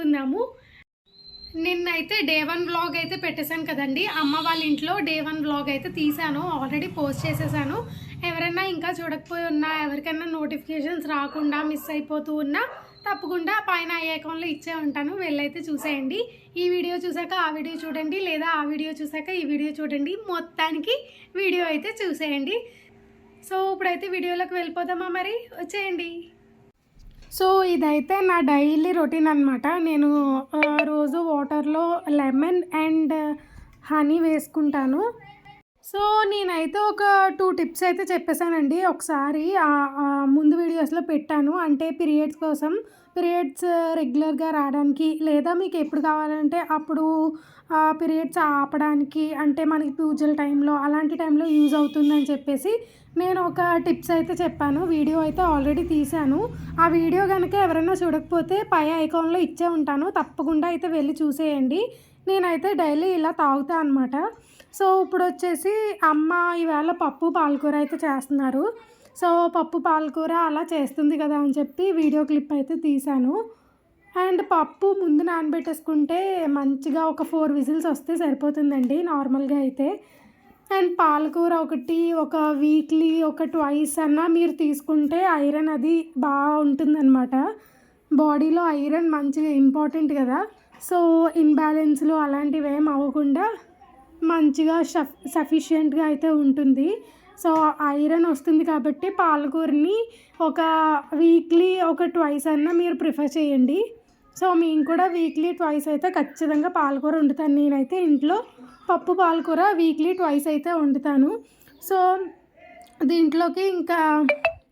చేసుకుందాము నిన్నైతే day one blog అయితే పెట్టేశాను కదండి. అమ్మ వాళ్ళ ఇంట్లో డే వన్ బ్లాగ్ అయితే తీసాను ఆల్రెడీ పోస్ట్ చేసేసాను ఎవరైనా ఇంకా చూడకపోయి ఉన్నా ఎవరికైనా నోటిఫికేషన్స్ రాకుండా మిస్ అయిపోతూ ఉన్నా తప్పకుండా పైన ఐ ఐకాన్లో ఇచ్చే ఉంటాను. వెళ్ళైతే చూసేయండి. ఈ వీడియో చూసాక ఆ వీడియో చూడండి. లేదా ఆ వీడియో చూసాక ఈ వీడియో చూడండి. మొత్తానికి వీడియో అయితే చూసేయండి. సో ఇప్పుడైతే వీడియోలోకి వెళ్ళిపోదామా మరి? వచ్చేయండి. సో ఇదైతే నా డైలీ రొటీన్ అనమాట నేను రోజు వాటర్లో లెమన్ అండ్ హనీ వేసుకుంటాను. సో నేనైతే ఒక టూ టిప్స్ అయితే చెప్పేశానండి. ఒకసారి ముందు వీడియోస్లో పెట్టాను. అంటే పీరియడ్స్ కోసం పీరియడ్స్ రెగ్యులర్గా రావడానికి లేదా మీకు ఎప్పుడు కావాలంటే అప్పుడు పీరియడ్స్ ఆపడానికి అంటే మనకి పూజల టైంలో అలాంటి టైంలో యూజ్ అవుతుందని చెప్పేసి నేను ఒక టిప్స్ అయితే చెప్పాను. వీడియో అయితే ఆల్రెడీ తీశాను. ఆ వీడియో కనుక ఎవరైనా చూడకపోతే పై ఐకాన్లో ఇచ్చే ఉంటాను. తప్పకుండా అయితే వెళ్ళి చూసేయండి. నేనైతే డైలీ ఇలా తాగుతా అనమాట సో ఇప్పుడు వచ్చేసి అమ్మ ఈవేళ పప్పు పాలకూర అయితే చేస్తున్నారు. సో పప్పు పాలకూర అలా చేస్తుంది కదా అని చెప్పి వీడియో క్లిప్ అయితే తీశాను. అండ్ పప్పు ముందు నానబెట్టేసుకుంటే మంచిగా ఒక ఫోర్ విజిల్స్ వస్తే సరిపోతుందండి నార్మల్గా అయితే. అండ్ పాలకూర ఒకటి ఒక వీక్లీ ఒక ట్వైస్ అన్నా మీరు తీసుకుంటే ఐరన్ అది బాగా ఉంటుందన్నమాట. బాడీలో ఐరన్ మంచిగా ఇంపార్టెంట్ కదా. సో ఇన్బ్యాలెన్స్లు అలాంటివి ఏం అవ్వకుండా మంచిగా సఫ్ సఫిషియెంట్గా అయితే ఉంటుంది. సో ఐరన్ వస్తుంది కాబట్టి పాలకూరని ఒక వీక్లీ ఒక ట్వైస్ అన్నా మీరు ప్రిఫర్ చేయండి. సో మేము కూడా వీక్లీ ట్వైస్ అయితే ఖచ్చితంగా పాలకూర వండుతాను. నేనైతే ఇంట్లో పప్పు పాలకూర వీక్లీ ట్వైస్ అయితే వండుతాను. సో దీంట్లోకి ఇంకా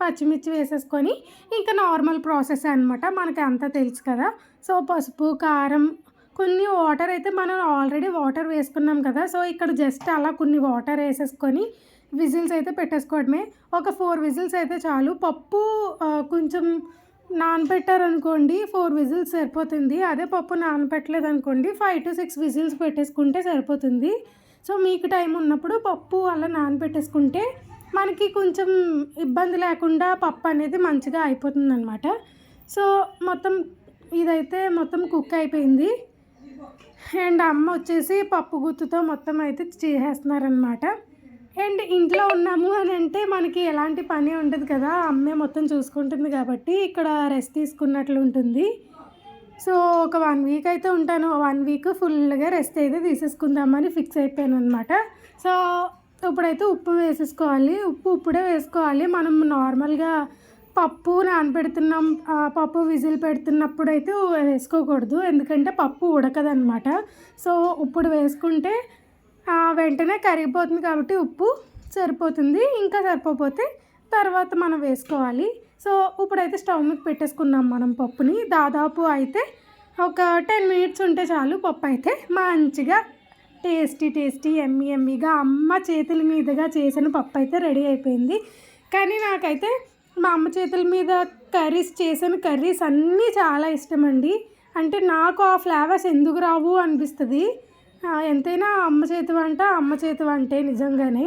పచ్చిమిర్చి వేసేసుకొని ఇంకా నార్మల్ ప్రాసెస్ అనమాట మనకి అంతా తెలుసు కదా. సో పసుపు కారం కొన్ని వాటర్ అయితే మనం ఆల్రెడీ వాటర్ వేసుకున్నాం కదా. సో ఇక్కడ జస్ట్ అలా కొన్ని వాటర్ వేసేసుకొని విజిల్స్ అయితే పెట్టేసుకోవడమే. ఒక ఫోర్ విజిల్స్ అయితే చాలు. పప్పు కొంచెం నానబెట్టారనుకోండి ఫోర్ విజిల్స్ సరిపోతుంది. అదే పప్పు నానబెట్టలేదు అనుకోండి ఫైవ్ టు సిక్స్ విజిల్స్ పెట్టేసుకుంటే సరిపోతుంది. సో మీకు టైం ఉన్నప్పుడు పప్పు అలా నానబెట్టేసుకుంటే మనకి కొంచెం ఇబ్బంది లేకుండా పప్పు అనేది మంచిగా అయిపోతుంది అనమాట సో మొత్తం ఇదైతే మొత్తం కుక్ అయిపోయింది. అండ్ అమ్మ వచ్చేసి పప్పు గుత్తుతో మొత్తం అయితే చేసేస్తున్నారనమాట అండ్ ఇంట్లో ఉన్నాము అని అంటే మనకి ఎలాంటి పని ఉండదు కదా. అమ్మే మొత్తం చూసుకుంటుంది కాబట్టి ఇక్కడ రెస్ట్ తీసుకున్నట్లు ఉంటుంది. సో ఒక వన్ వీక్ అయితే ఉంటాను. వన్ వీక్ ఫుల్గా రెస్ట్ అయితే తీసేసుకుందామని ఫిక్స్ అయిపోయాను అనమాట సో ఇప్పుడైతే ఉప్పు వేసేసుకోవాలి. ఉప్పు ఇప్పుడే వేసుకోవాలి. మనం నార్మల్గా పప్పు నానబెడుతున్నాం. పప్పు విజిల్ పెడుతున్నప్పుడు అయితే వేసుకోకూడదు. ఎందుకంటే పప్పు ఉడకదనమాట సో ఇప్పుడు వేసుకుంటే వెంటనే కరిగిపోతుంది కాబట్టి ఉప్పు సరిపోతుంది ఇంకా సరిపోతే తర్వాత మనం వేసుకోవాలి. సో ఇప్పుడైతే స్టవ్ మీద పెట్టేసుకున్నాం మనం పప్పుని. దాదాపు అయితే ఒక టెన్ మినిట్స్ ఉంటే చాలు పప్పు అయితే మంచిగా టేస్టీ టేస్టీ ఎమ్మి ఎమ్మిగా అమ్మ చేతుల మీదుగా చేసిన పప్పు అయితే రెడీ అయిపోయింది. కానీ నాకైతే మా అమ్మ చేతుల మీద కర్రీస్ చేసిన కర్రీస్ అన్నీ చాలా ఇష్టం అండి. అంటే నాకు ఆ ఫ్లేవర్స్ ఎందుకు రావు అనిపిస్తుంది. ఎంతైనా అమ్మ చేతి వంట అమ్మ చేతి వంటే నిజంగానే.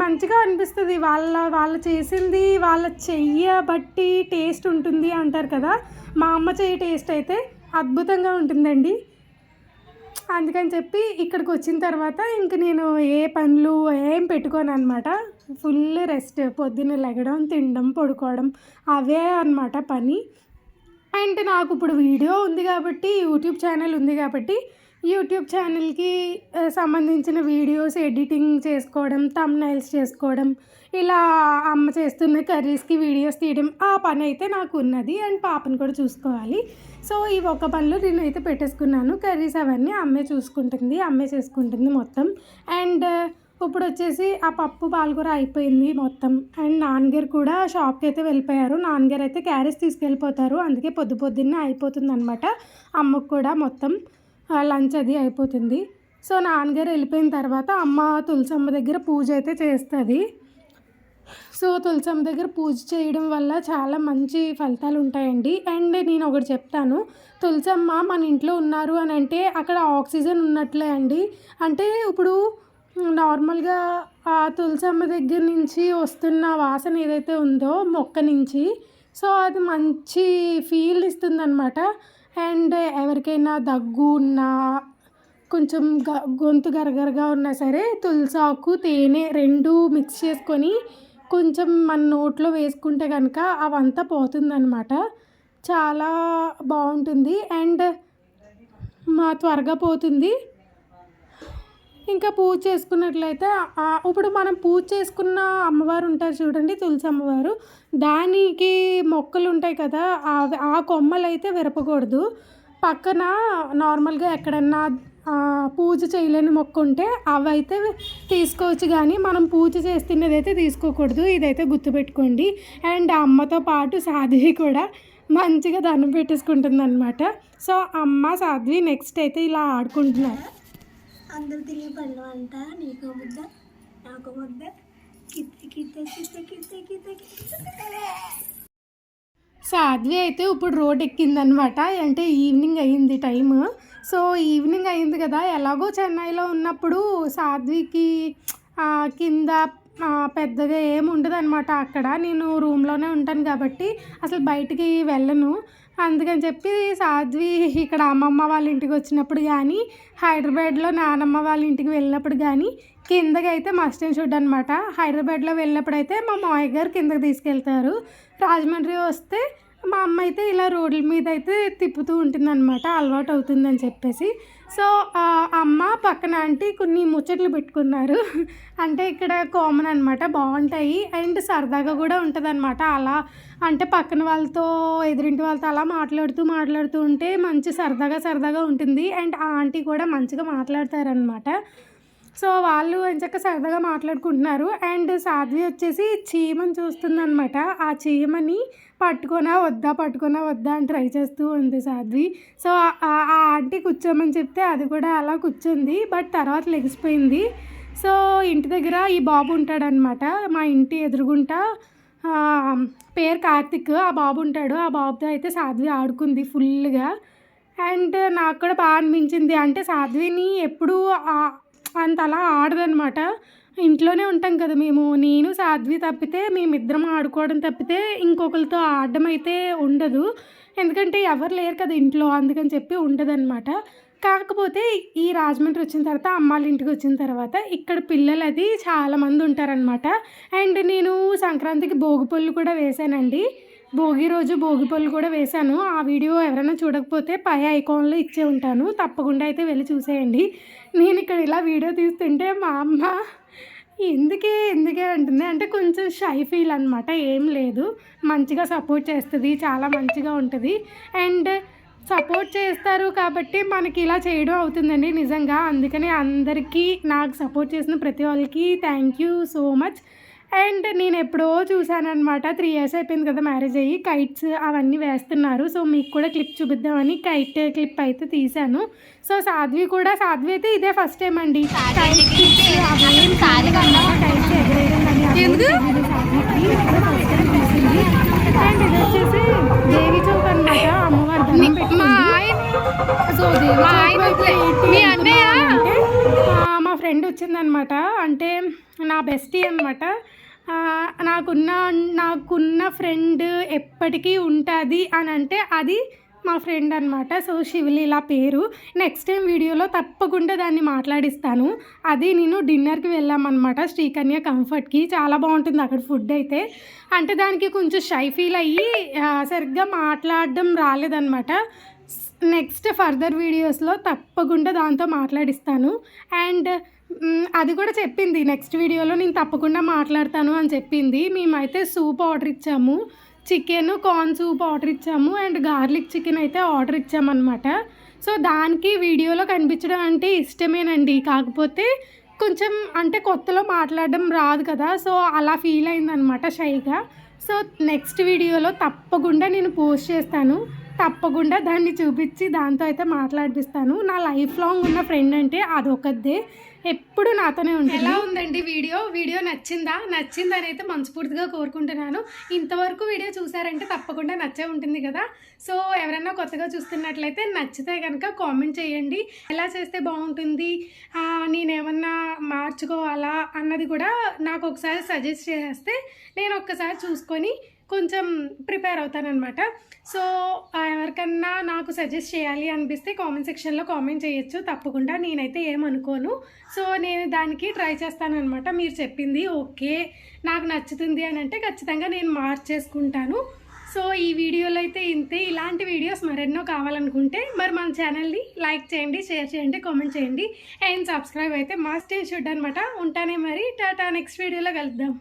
మంచిగా అనిపిస్తుంది. వాళ్ళ వాళ్ళు చేసింది వాళ్ళ చెయ్య బట్టి టేస్ట్ ఉంటుంది అంటారు కదా. మా అమ్మ చెయ్యి టేస్ట్ అయితే అద్భుతంగా ఉంటుందండి. అందుకని చెప్పి ఇక్కడికి వచ్చిన తర్వాత ఇంక నేను ఏ పనులు ఏం పెట్టుకోను అనమాట. ఫుల్ రెస్ట్ పొద్దున్న లెగడం తినడం పడుకోవడం అవే అనమాట పని. అండ్ నాకు ఇప్పుడు వీడియో ఉంది కాబట్టి యూట్యూబ్ ఛానల్ ఉంది కాబట్టి యూట్యూబ్ ఛానల్కి సంబంధించిన వీడియోస్ ఎడిటింగ్ చేసుకోవడం తమ్నైల్స్ చేసుకోవడం ఇలా అమ్మ చేస్తున్న కర్రీస్కి వీడియోస్ తీయడం ఆ పని అయితే నాకు ఉన్నది అండ్ పాపను కూడా చూసుకోవాలి. సో ఈ ఒక పనిలో నేను అయితే పెట్టేసుకున్నాను. కర్రీస్ అవన్నీ అమ్మే చూసుకుంటుంది అమ్మే చేసుకుంటుంది మొత్తం. అండ్ ఇప్పుడు వచ్చేసి ఆ పప్పు పాలకూర అయిపోయింది మొత్తం. అండ్ నాన్నగారు కూడా షాప్కి అయితే వెళ్ళిపోయారు. నాన్నగారు అయితే క్యారేజ్ తీసుకెళ్ళిపోతారు. అందుకే పొద్దు పొద్దున్నే అయిపోతుంది అనమాట అమ్మకు కూడా మొత్తం లంచ్ అది అయిపోతుంది. సో నాన్నగారు వెళ్ళిపోయిన తర్వాత అమ్మ తులసమ్మ దగ్గర పూజ అయితే చేస్తుంది. సో తులసమ్మ దగ్గర పూజ చేయడం వల్ల చాలా మంచి ఫలితాలు ఉంటాయండి అండ్ నేను ఒకటి చెప్తాను. తులసమ్మ మన ఇంట్లో ఉన్నారు అని అంటే అక్కడ ఆక్సిజన్ ఉన్నట్లే అండి. అంటే ఇప్పుడు నార్మల్గా ఆ తులసమ్మ దగ్గర నుంచి వస్తున్న వాసన ఏదైతే ఉందో మొక్క నుంచి సో అది మంచి ఫీల్ ఇస్తుంది అనమాట అండ్ ఎవరికైనా దగ్గు ఉన్నా కొంచెం గ గొంతు గరగరగా ఉన్నా సరే తులసాకు తేనె రెండు మిక్స్ చేసుకొని కొంచెం మన నోట్లో వేసుకుంటే కనుక అవంతా పోతుందన్నమాట. చాలా బాగుంటుంది. అండ్ మా త్వరగా పోతుంది. ఇంకా పూజ చేసుకున్నట్లయితే ఇప్పుడు మనం పూజ చేసుకున్న అమ్మవారు ఉంటారు చూడండి తులసి అమ్మవారు. దానికి మొక్కలు ఉంటాయి కదా ఆ- కొమ్మలు అయితే విరపకూడదు. పక్కన నార్మల్గా ఎక్కడన్నా పూజ చేయలేని మొక్క ఉంటే అవైతే తీసుకోవచ్చు కానీ మనం పూజ చేస్తున్నది అయితే తీసుకోకూడదు. ఇదైతే గుర్తుపెట్టుకోండి. అండ్ అమ్మతో పాటు సాధ్వి కూడా మంచిగా దండం పెట్టేసుకుంటుంది అనమాట సో అమ్మ సాధ్వి నెక్స్ట్ అయితే ఇలా ఆడుకుంటున్నారు. అందరు తినే పళ్ళు అంట నీకు ముద్ద నాకు ముద్ద. సాధ్వి అయితే ఇప్పుడు రోడ్ ఎక్కిందనమాట. అంటే ఈవినింగ్ అయ్యింది టైమ్. సో ఈవినింగ్ అయింది కదా ఎలాగో చెన్నైలో ఉన్నప్పుడు సాధ్వికి కింద పెద్దగా ఏమి ఉండదు అనమాట అక్కడ. నేను రూమ్లోనే ఉంటాను కాబట్టి అసలు బయటికి వెళ్ళను. అందుకని చెప్పి సాధ్వి ఇక్కడ అమ్మమ్మ వాళ్ళ ఇంటికి వచ్చినప్పుడు కానీ హైదరాబాద్లో నానమ్మ వాళ్ళ ఇంటికి వెళ్ళినప్పుడు కానీ కిందకి అయితే మస్ట్ అండ్ షుడ్ అనమాట హైదరాబాద్లో వెళ్ళినప్పుడు అయితే మా మామయ్య గారు కిందకి తీసుకెళ్తారు. రాజమండ్రి వస్తే మా అమ్మ అయితే ఇలా రోడ్ల మీద అయితే తిప్పుతూ ఉంటుందన్నమాట అలవాటు అవుతుందని చెప్పేసి. సో ఆ అమ్మ పక్కన ఆంటీ కొన్ని ముచ్చట్లు పెట్టుకున్నారు. అంటే ఇక్కడ కామన్ అనమాట బాగుంటాయి. అండ్ సరదాగా కూడా ఉంటుంది అనమాట అలా అంటే పక్కన వాళ్ళతో ఎదురింటి వాళ్ళతో అలా మాట్లాడుతూ మాట్లాడుతూ ఉంటే మంచి సరదాగా సరదాగా ఉంటుంది. అండ్ ఆ ఆంటీ కూడా మంచిగా మాట్లాడతారనమాట సో వాళ్ళు ఎంచక్క సరదాగా మాట్లాడుకుంటున్నారు. అండ్ సాధ్వి వచ్చేసి చీమని చూస్తుందన్నమాట. ఆ చీమని పట్టుకోనా వద్దా పట్టుకోనా వద్దా అని ట్రై చేస్తూ ఉంది సాధ్వి. సో ఆ ఆంటీ కూర్చోమని చెప్తే అది కూడా అలా కూర్చుంది బట్ తర్వాత లెగిసిపోయింది. సో ఇంటి దగ్గర ఈ బాబు ఉంటాడనమాట మా ఇంటి ఎదురుగుంటా పేరు కార్తిక్ ఆ బాబు ఉంటాడు. ఆ బాబుతో అయితే సాధ్వి ఆడుకుంది ఫుల్గా. అండ్ నాకు కూడా బాగా అనిపించింది. అంటే సాధ్విని ఎప్పుడూ అంత అలా ఆడదనమాట ఇంట్లోనే ఉంటాం కదా మేము. నేను సాధ్వి తప్పితే మేమిద్దరం ఆడుకోవడం తప్పితే ఇంకొకరితో ఆడడం అయితే ఉండదు. ఎందుకంటే ఎవరు లేరు కదా ఇంట్లో అందుకని చెప్పి ఉండదన్నమాట. కాకపోతే ఈ రాజమండ్రి వచ్చిన తర్వాత అమ్మాళ్ళ ఇంటికి వచ్చిన తర్వాత ఇక్కడ పిల్లలు అది చాలామంది ఉంటారనమాట అండ్ నేను సంక్రాంతికి భోగి పళ్ళు కూడా వేశానండి. భోగి రోజు భోగి పళ్ళు కూడా వేశాను. ఆ వీడియో ఎవరైనా చూడకపోతే పై ఐకాన్లో ఇచ్చే ఉంటాను. తప్పకుండా అయితే వెళ్ళి చూసేయండి. నేను ఇక్కడ ఇలా వీడియో తీస్తుంటే మా అమ్మ ఎందుకే ఎందుకే? అంటుంది. అంటే కొంచెం షై ఫీల్ అనమాట ఏం లేదు. మంచిగా సపోర్ట్ చేస్తుంది. చాలా మంచిగా ఉంటుంది. అండ్ సపోర్ట్ చేస్తారు కాబట్టి మనకి ఇలా చేయడం అవుతుందండి నిజంగా. అందుకని అందరికీ నాకు సపోర్ట్ చేసిన ప్రతి వాళ్ళకి thank you so much. And నేను ఎప్పుడో చూశానమాట త్రీ ఇయర్స్ అయిపోయింది కదా మ్యారేజ్ అయ్యి. కైట్స్ అవన్నీ వేస్తున్నారు. సో మీకు కూడా క్లిప్ చూపిద్దామని కైట్ క్లిప్ అయితే తీశాను. సో సాధ్వి కూడా సాధ్వి అయితే ఇదే ఫస్ట్ టైం అండి అండ్ ఇది వచ్చేసి దేవి చౌక్ అనమాట అమ్మవారి దండం పెట్టుకుంది సో దేవి చౌక్ మా ఫ్రెండ్ వచ్చిందనమాట అంటే నా బెస్టీ అనమాట నాకున్న నాకున్న ఫ్రెండ్ ఎప్పటికీ ఉంటుంది అని అంటే అది మా ఫ్రెండ్ అనమాట సో శివలీల పేరు. నెక్స్ట్ టైం వీడియోలో తప్పకుండా దాన్ని మాట్లాడిస్తాను. అది నేను డిన్నర్కి వెళ్ళామన్నమాట శ్రీకన్య కంఫర్ట్కి. చాలా బాగుంటుంది అక్కడ ఫుడ్ అయితే. అంటే దానికి కొంచెం షై ఫీల్ అయ్యి సరిగ్గా మాట్లాడడం రాలేదన్నమాట. నెక్స్ట్ ఫర్దర్ వీడియోస్లో తప్పకుండా దాంతో మాట్లాడిస్తాను. అండ్ అది కూడా చెప్పింది. నెక్స్ట్ వీడియోలో నేను తప్పకుండా మాట్లాడతాను అని చెప్పింది. మేమైతే సూప్ ఆర్డర్ ఇచ్చాము. చికెన్ కార్న్ సూప్ ఆర్డర్ ఇచ్చాము. అండ్ గార్లిక్ చికెన్ అయితే ఆర్డర్ ఇచ్చామన్నమాట. సో దానికి వీడియోలో కనిపించడం అంటే ఇష్టమేనండి. కాకపోతే కొంచెం అంటే కొత్తలో మాట్లాడడం రాదు కదా. సో అలా ఫీల్ అయిందనమాట షైగా. సో నెక్స్ట్ వీడియోలో తప్పకుండా నేను పోస్ట్ చేస్తాను. తప్పకుండా దాన్ని చూపించి దాంతో అయితే మాట్లాడిపిస్తాను. నా లైఫ్ లాంగ్ ఉన్న ఫ్రెండ్ అంటే అదొకదే ఎప్పుడు నాతోనే ఉంటుంది. ఎలా ఉందండి వీడియో? వీడియో నచ్చిందా? నచ్చిందని అయితే మనస్ఫూర్తిగా కోరుకుంటున్నాను. ఇంతవరకు వీడియో చూసారంటే తప్పకుండా నచ్చే ఉంటుంది కదా. సో ఎవరైనా కొత్తగా చూస్తున్నట్లయితే నచ్చితే కనుక కామెంట్ చేయండి. ఎలా చేస్తే బాగుంటుంది? నేనేమన్నా మార్చుకోవాలా? అన్నది కూడా నాకు ఒకసారి సజెస్ట్ చేస్తే నేను ఒక్కసారి చూసుకొని కొంచెం ప్రిపేర్ అవుతానమాట సో ఎవరికన్నా నాకు సజెస్ట్ చేయాలి అనిపిస్తే కామెంట్ సెక్షన్లో కామెంట్ చేయొచ్చు. తప్పకుండా నేనైతే ఏమనుకోను. సో నేను దానికి ట్రై చేస్తానమాట మీరు చెప్పింది ఓకే. నాకు నచ్చుతుంది అని అంటే ఖచ్చితంగా నేను మార్చేసుకుంటాను. సో ఈ వీడియోలో అయితే ఇంతే. ఇలాంటి వీడియోస్ మరెన్నో కావాలనుకుంటే మరి మన ఛానల్ని లైక్ చేయండి షేర్ చేయండి కామెంట్ చేయండి. అండ్ సబ్స్క్రైబ్ అయితే మస్ట్ షుడ్ అనమాట ఉంటానే మరి. టాటా నెక్స్ట్ వీడియోలో కలుద్దాం.